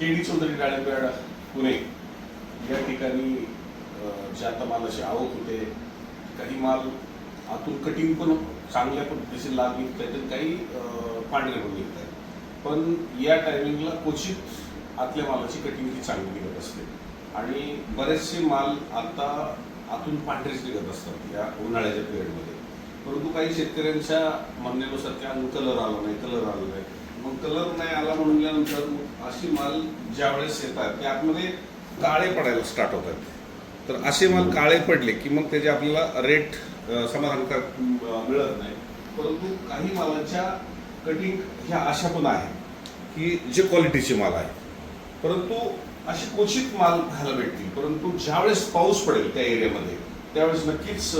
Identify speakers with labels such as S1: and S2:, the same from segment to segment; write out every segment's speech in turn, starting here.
S1: KD Chaudhari डाळिंबेड Pune. या ठिकाणी जे आता मालाची आवक होते काही माल आतून कटिंग पण चांगल्या पद्धतीचे लाभ निघत आहेत काही पांढरे पण निघत आहेत पण या टायमिंगला क्वचित आतल्या मालाची कटिंग ही चांगली निघत असते. आणि बरेचसे माल आता आतून पांढरेच निघत असतात या उन्हाळ्याच्या पिरियडमध्ये परंतु काही शेतकऱ्यांच्या म्हणण्यानुसार त्या कलर आला नाही कलर आला नाही. मग कलर नाही आला म्हणल्यानंतर मग अशी माल ज्या वेळेस येतात ते आतमध्ये काळे पडायला स्टार्ट होतात. तर असे माल काळे पडले की मग त्याचे आपल्याला रेट समाधानकारक मिळत नाही. परंतु काही मालाच्या कटिंग ह्या अशा पण आहेत की जे क्वालिटीचे माल आहे परंतु असे क्वचित माल पाहायला भेटतील. परंतु ज्यावेळेस पाऊस पडेल त्या एरियामध्ये त्यावेळेस नक्कीच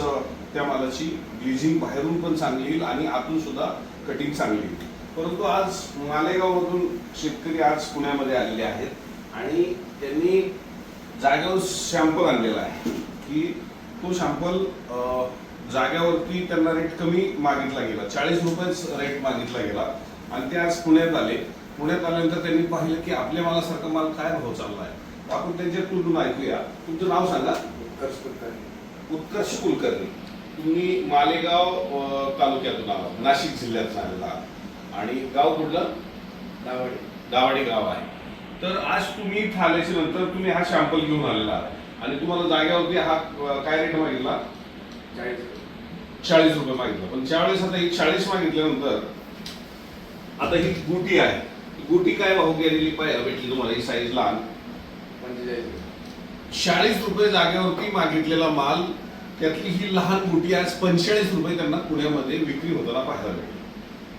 S1: त्या मालाची ग्लिझिंग बाहेरून पण चांगली येईल आणि आतून सुद्धा कटिंग चांगली येईल. परंतु आज मालेगावमधून शेतकरी आज पुण्यामध्ये आलेले आहेत आणि त्यांनी जागेवर शॅम्पल आणलेला आहे की तो शॅम्पल जाग्यावरती त्यांना रेट कमी मागितला गेला. चाळीस रुपयेच रेट मागितला गेला. आणि ते आज पुण्यात आले. पुण्यात आल्यानंतर त्यांनी पाहिलं की आपल्या मालासारखा माल काय भाव चाललाय? आपण त्यांच्या तुलून ऐकूया. तुमचं नाव सांगा. उत्कर्ष कुलकर्णी. तुम्ही मालेगाव तालुक्यातून आलात. नाशिक जिल्ह्यातून आलेला आहात. आणि गाव कुठलं? गावाडी. गाव आहे. तर आज तुम्ही आल्याच्यानंतर तुम्ही हा शॅम्पल घेऊन आलेला आहात. आणि तुम्हाला जागेवरती हा काय रेट मागितला? चाळीस. रुपये मागितलं. पण ज्यावेळेस आता ही चाळीस मागितल्यानंतर आता ही गुटी आहे. गुटी काय भाऊ गेलेली पाहिजे भेटली तुम्हाला? ही साईज लहान. चाळीस रुपये जागेवरती मागितलेला माल त्यातली ही लहान गुटी आज पंचेचाळीस रुपये त्यांना पुण्यामध्ये विक्री होताना पाहायला भेटली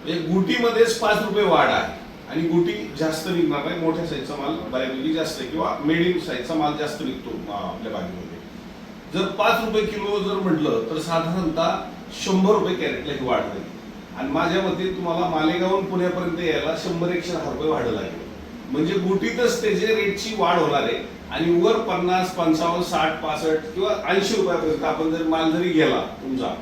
S1: म्हणजे गुटीमध्येच पाच रुपये वाढ आहे. आणि गुटी जास्त निघणार नाही. मोठ्या साईजचा माल बऱ्यापैकी जास्त आहे. किंवा मिडियम साईजचा माल जास्त निघतो आपल्या बागेमध्ये. जर पाच रुपये किलो जर म्हटलं तर साधारणतः शंभर रुपये कॅरेटला ही वाढ झाली आणि माझ्या मते तुम्हाला मालेगावहून पुण्यापर्यंत यायला शंभर एकशे दहा रुपये वाढ लागेल. म्हणजे गुटीतच त्याचे रेटची वाढ होणार आहे. आणि वर पन्नास पंचावन्न साठ पासष्ट किंवा ऐंशी रुपयापर्यंत आपण जर माल जरी गेला तुमचा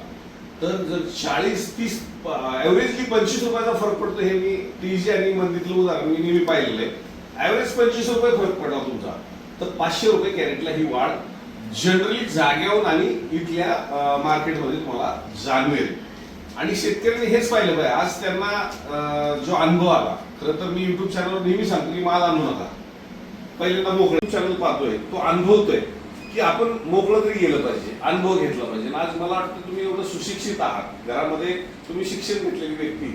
S1: तर जर चाळीस तीस ऍव्हरेजली पंचवीस रुपयाचा फरक पडतो हे मी टीजी आणि मंदीतलं उदाहरण मी नेहमी पाहिलेलं आहे. ऍव्हरेज पंचवीस रुपये फरक पडला तुमचा. तर पाचशे रुपये कॅरेटला ही वाढ जनरली जाग्याहून आणि इथल्या मार्केटमध्ये तुम्हाला जाणवेल. आणि शेतकऱ्यांनी हेच पाहिलं पाहिजे. आज त्यांना जो अनुभव आला खरं तर मी युट्यूब चॅनलवर नेहमी सांगतो की माल आणू नका. पहिल्यांदा मोकळं चॅनल पाहतोय तो अनुभवतोय. की आपण मोकळं तरी गेलं पाहिजे अनुभव घेतला पाहिजे. आज मला वाटतं तुम्ही एवढं सुशिक्षित आहात. घरामध्ये तुम्ही शिक्षण घेतलेली व्यक्ती.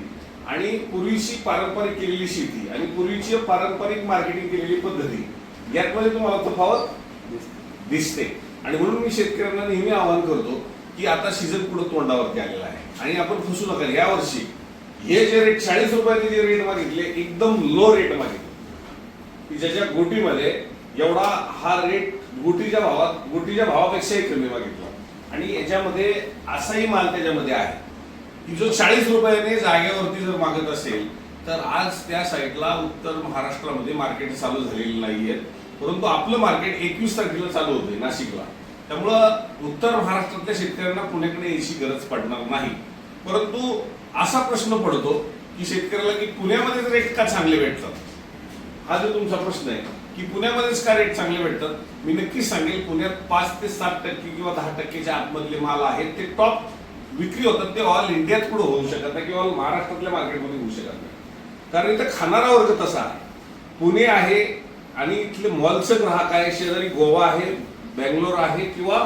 S1: आणि पूर्वीची पारंपरिक केलेली शेती आणि पूर्वीची पारंपरिक मार्केटिंग केलेली पद्धती यातमध्ये तुम्हाला तफावत दिसते. आणि म्हणून मी शेतकऱ्यांना नेहमी आवाहन करतो की आता सीझन पुढे तोंडावरती आलेला आहे. आणि आपण फसू नका. या वर्षी हे जे रेट चाळीस रुपयाने जे रेट मागितले एकदम लो रेट मागितले. की ज्याच्या गोटीमध्ये एवढा हा रेट गुटीच्या भावात गुटीच्या भावापेक्षाही कमी मागितला. आणि याच्यामध्ये असाही माल त्याच्यामध्ये आहे. की जो चाळीस रुपयाने जागेवरती जर मागत असेल तर आज त्या साईडला उत्तर महाराष्ट्रामध्ये मार्केट चालू झालेली नाहीये. परंतु आपलं मार्केट एकवीस तारखेला चालू होते नाशिकला. त्यामुळं उत्तर महाराष्ट्रातल्या शेतकऱ्यांना पुण्याकडे यायची गरज पडणार नाही. परंतु असा प्रश्न पडतो की शेतकऱ्याला की पुण्यामध्ये रेट का चांगले भेटतात हा जो तुमचा प्रश्न आहे की पुण्यामध्येच का रेट चांगले भेटतात? मी नक्कीच सांगेल पुण्यात पाच ते सात टक्के किंवा दहा टक्केच्या आतमधले माल आहेत. ते टॉप विक्री होतात ते ऑल इंडियात पुढे होऊ शकत नाही किंवा महाराष्ट्रातल्या मार्केटमध्ये होऊ शकत नाही. कारण इथं खाणारा वर्ग तसा आहे. पुणे आहे आणि इथले मॉलचं ग्राहक आहे शेजारी गोवा आहे बँगलोर आहे किंवा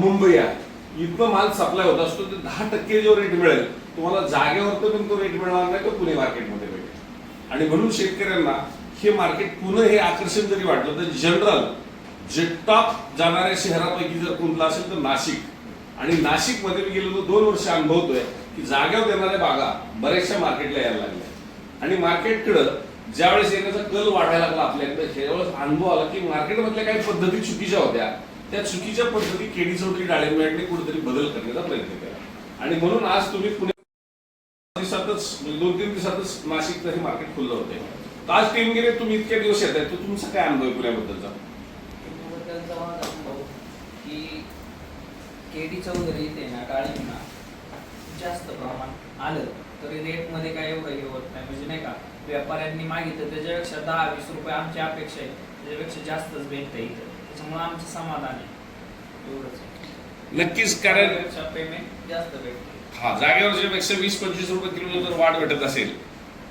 S1: मुंबई आहे. इथं माल सप्लाय होत असतो ते दहा टक्के जो रेट मिळेल तुम्हाला जागेवर पण तो रेट मिळणार नाही तो पुणे मार्केटमध्ये भेटेल. आणि म्हणून शेतकऱ्यांना हे मार्केट पुणे हे आकर्षण जरी वाटलं तर जनरल जे टॉप जाणाऱ्या शहरापैकी जर कोणतं असेल तर नाशिक. आणि नाशिकमध्ये मी गेलो दोन वर्ष अनुभवतोय की जाग्यावर देणाऱ्या बागा बऱ्याचशा मार्केटला यायला लागल्या. आणि मार्केटकडं ज्यावेळेस येण्याचा कल वाढायला लागला आपल्याकडे ज्यावेळेस अनुभव आला की मार्केटमधल्या काही पद्धती चुकीच्या होत्या. त्या चुकीच्या पद्धती केडी चौधरी डाळिंब्याने कुठेतरी बदल करण्याचा प्रयत्न केला. आणि म्हणून आज तुम्ही पुणे दिवसातच दोन तीन दिवसातच नाशिकचं हे मार्केट खुललं होते. आज टीम गेले तुम्ही इतके दिवस येत आहे तर तुमचा काय अनुभव आहे पुण्याबद्दलचा?
S2: माझा अनुभव की केडी चौधरी ते ना जास्त प्रमाण आलं तरी रेटमध्ये काय एवढं हे होत नाही. म्हणजे नाही का व्यापाऱ्यांनी मागितलं त्याच्यापेक्षा दहा वीस रुपये आमची अपेक्षा आहे. त्याच्यापेक्षा जास्तच भेटतं इथं. त्याच्यामुळे आमचं समाधान आहे. एवढंच आहे.
S1: नक्कीच कारण
S2: पेमेंट जास्त भेटते
S1: हा जागेवरच्या पेक्षा वीस पंचवीस रुपये किलो जर वाढ भेटत असेल.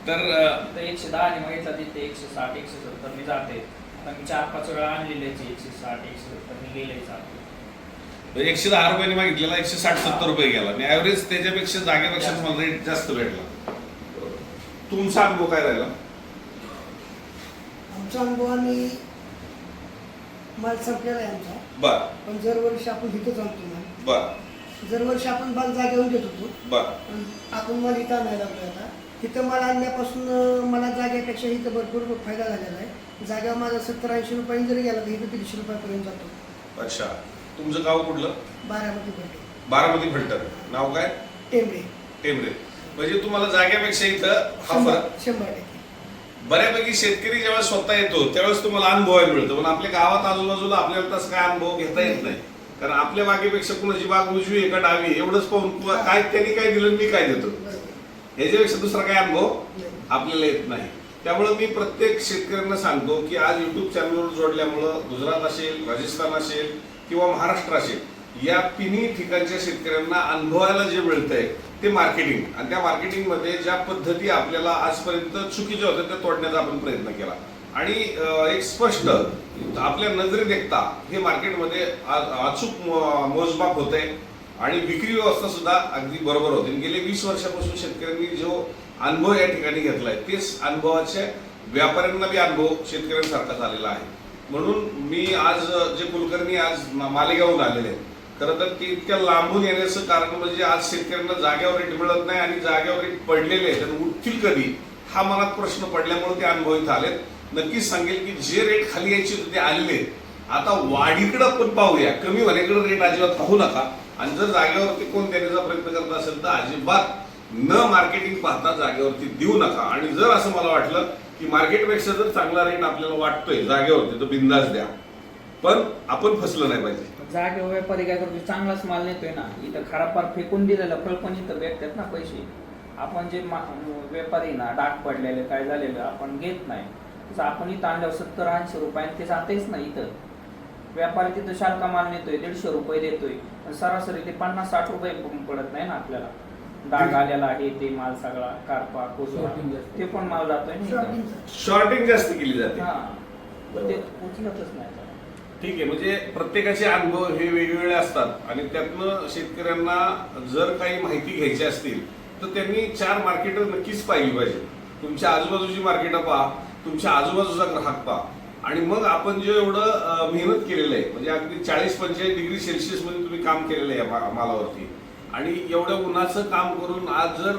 S1: तर
S2: एकशे दहा आणि मागितलं तिथे एकशे साठ एकशे सत्तर मी जाते. आता मी चार पाच वेळा आणलेलेच आहे एकशे साठ एकशे सत्तर मी गेले जाते.
S1: एकशे दहा रुपयांनी मागितलेला एकशे साठ सत्तर रुपये गेला. आणि ऍव्हरेज त्याच्यापेक्षा जागेपेक्षा तुम्हाला रेट जास्त भेटला. तुमचा अनुभव काय राहिला?
S3: आमचा अनुभव आम्ही माल संपलेला आहे आमचा.
S1: बर.
S3: पण दरवर्षी आपण इथंच आणतो माल
S1: बर.
S3: दरवर्षी आपण माल जागेवर घेत होतो
S1: बर.
S3: पण आपण माल इथं आणायला लागलो आता. तिथं माल आणण्यापासून अं, मला जागेपेक्षा इथं भरपूर फायदा झालेला आहे. जागेवर माझा सत्तर ऐंशी रुपयांनी जरी गेला तर इथं दीडशे रुपयापर्यंत जातो.
S1: अच्छा. तुमचं गाव कुठलं?
S3: बारामती भेटे
S1: बारामती फलटण. नाव काय?
S3: टेंबे
S1: टेंबरे. म्हणजे तुम्हाला जागेपेक्षा इथं हा
S3: शंभर
S1: फरक
S3: शंभर टक्के.
S1: बऱ्यापैकी शेतकरी जेव्हा स्वतः येतो त्यावेळेस तुम्हाला अनुभवायला मिळतो. पण आपल्या गावात आजूबाजूला आपल्याला तसं काय अनुभव घेता येत नाही. कारण आपल्या बागेपेक्षा कुणाची बाग उजवी आहे का डावी आहे एवढंच पाहून काय त्यांनी काय दिलं मी काय देतो? याच्यापेक्षा दुसरा काय अनुभव. आपल्याला येत नाही. त्यामुळे मी प्रत्येक शेतकऱ्यांना सांगतो की आज युट्यूब चॅनलवर जोडल्यामुळं गुजरात असेल राजस्थान असेल किंवा महाराष्ट्र असेल या तिन्ही ठिकाणच्या शेतकऱ्यांना अनुभवायला जे मिळतंय ते मार्केटिंग आणि त्या मार्केटिंगमध्ये ज्या पद्धती आपल्याला आजपर्यंत चुकीच्या होत्या त्या तोडण्याचा आपण प्रयत्न केला. आणि एक स्पष्ट आपल्या नजरे देखता हे मार्केटमध्ये अचूक मोजमाप होत आणि विक्री व्यवस्था सुद्धा अगदी बरोबर होती. आणि गेले वीस वर्षापासून शेतकऱ्यांनी जो अनुभव या ठिकाणी घेतलाय तेच अनुभवाचे व्यापाऱ्यांना बी अनुभव शेतकऱ्यांसारखाच आलेला आहे. म्हणून मी आज जे कुलकर्णी आज मा- मालेगावहून आलेले आहेत खरं तर ते इतक्या लांबून येण्याचं कारण म्हणजे आज शेतकऱ्यांना जागेवर रेट मिळत नाही आणि जागेवर रेट पडलेले आहेत. आणि उठतील कधी हा मनात प्रश्न पडल्यामुळे ते अनुभव इथं आलेत नक्कीच सांगेल की जे रेट खाली यायचे होते ते आलेले आहेत. आता वाढीकडं पण पाहूया. कमी होण्याकडे रेट अजिबात पाहू नका. आणि जर जागेवरती कोण देण्याचा प्रयत्न करत असेल तर अजिबात न मार्केटिंग पाहता जागेवरती देऊ नका. आणि जर असं मला वाटलं की मार्केटपेक्षा जर चांगला रेट आपल्याला वाटतोय जागेवरती तर बिंदास द्या. पण आपण फसलं नाही पाहिजे.
S2: जागेवर व्यापारी काय करतो चांगलाच माल नेतोय ना. इथं खराब पार फेकून दिलेलं फळ पण इथं भेटतात ना पैसे? आपण जे मा- व्यापारी ना डाग पडलेले काय झालेलं आपण घेत नाही. तसं आपण इथं आणल्यावर सत्तर ऐंशी रुपयाने ते जातेच नाही इथं. व्यापारी तिथं शालका माल नेतोय दीडशे रुपये देतोय. सरासरी ते पन्नास साठ रुपये पडत नाही ना आपल्याला. डाग आलेला आहे ते माल सगळा कारपा कोसळा ते पण माल जातोय.
S1: शॉर्टिंग जास्त. केली जाते.
S2: हा. ते उचलतच नाही.
S1: ठीक आहे म्हणजे प्रत्येकाचे अनुभव हे वेगवेगळे असतात. आणि त्यातनं शेतकऱ्यांना जर काही माहिती घ्यायची असतील तर त्यांनी चार मार्केट नक्कीच पाहिली पाहिजे. तुमच्या आजूबाजूची मार्केटं पहा तुमच्या आजूबाजूचा ग्राहक पहा. आणि मग आपण जे एवढं मेहनत केलेलं आहे म्हणजे अगदी चाळीस पंचेचाळीस डिग्री सेल्सिअसमध्ये तुम्ही काम केलेलं आहे या मा- मालावरती. आणि एवढ्या उन्हाचं काम करून आज जर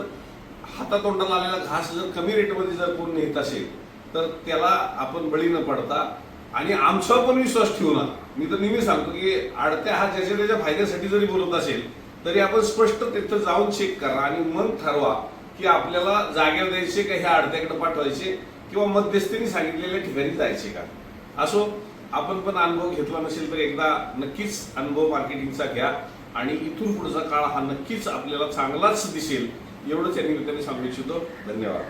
S1: हातातोंडाला आलेला घास जर कमी रेटमध्ये जर कोण नेत असेल तर त्याला आपण बळी न पडता आणि आमच्यावर पण विश्वास ठेवू नका. मी तर नेहमी सांगतो की आडत्या हा ज्याच्या त्याच्या फायद्यासाठी जरी बोलत असेल तरी आपण स्पष्ट तिथं जाऊन चेक करा आणि मग ठरवा की आपल्याला जागेवर द्यायचे का ह्या आडत्याकडे पाठवायचे. किंवा मध्यस्थीने सांगितलेल्या ठिकाणी जायचे का? असो आपण पण अनुभव घेतला नसेल तर एकदा नक्कीच अनुभव मार्केटिंगचा घ्या आणि इथून पुढचा काळ हा नक्कीच आपल्याला चांगलाच दिसेल एवढंच या निमित्ताने सांगू इच्छितो. धन्यवाद.